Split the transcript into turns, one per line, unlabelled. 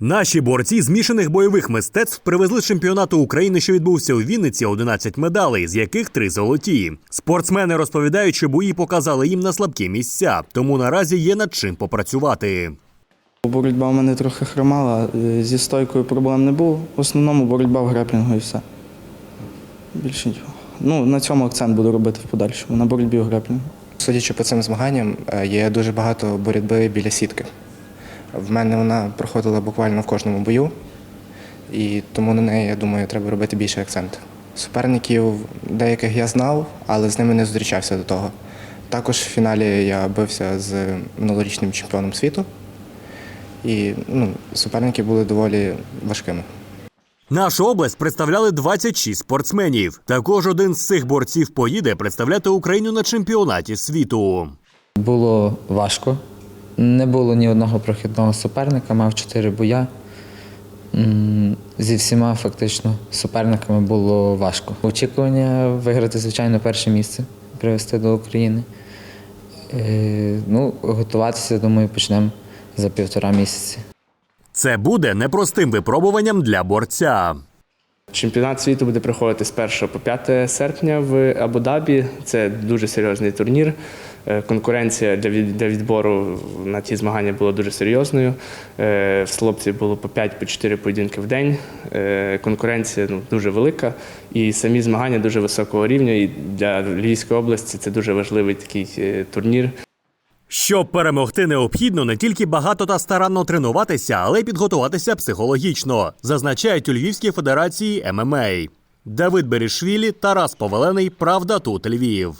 Наші борці змішаних бойових мистецтв привезли з чемпіонату України, що відбувся у Вінниці, 11 медалей, з яких три золоті. Спортсмени розповідають, що бої показали їм на слабкі місця, тому наразі є над чим попрацювати.
Боротьба в мене трохи хромала, е, зі стойкою проблем не було. В основному боротьба в греплінгу і все. Більше нічого. Ну, на цьому акцент буду робити в подальшому, на боротьбі в греплінгу.
Судячи по цим змаганням, е, є дуже багато боротьби біля сітки. В мене вона проходила буквально в кожному бою, і тому на неї, я думаю, треба робити більший акцент. Суперників деяких я знав, але з ними не зустрічався до того. Також в фіналі я бився з минулорічним чемпіоном світу, і ну, суперники були доволі важкими.
Нашу область представляли 26 спортсменів. Також один з цих борців поїде представляти Україну на чемпіонаті світу.
Було важко. Не було ні одного прохідного суперника, мав чотири боя. Зі всіма фактично суперниками було важко. Очікування виграти, звичайно, перше місце, привезти до України. Е, Ну, готуватися, думаю, почнемо за півтора місяці.
Це буде непростим випробуванням для борця.
Чемпіонат світу буде проходити з 1 по 5 серпня в Абу-Дабі. Це дуже серйозний турнір. Е, Конкуренція для від- для відбору на ті змагання була дуже серйозною. Е, В хлопців було по 5-4 поєдинки в день. Е, Конкуренція ну, дуже велика, і самі змагання дуже високого рівня. І для Львівської області це дуже важливий такий турнір.
Щоб перемогти, необхідно не тільки багато та старанно тренуватися, але й підготуватися психологічно, зазначають у Львівській федерації ММА. Давид Берішвілі, Тарас Повалений, Правда тут Львів.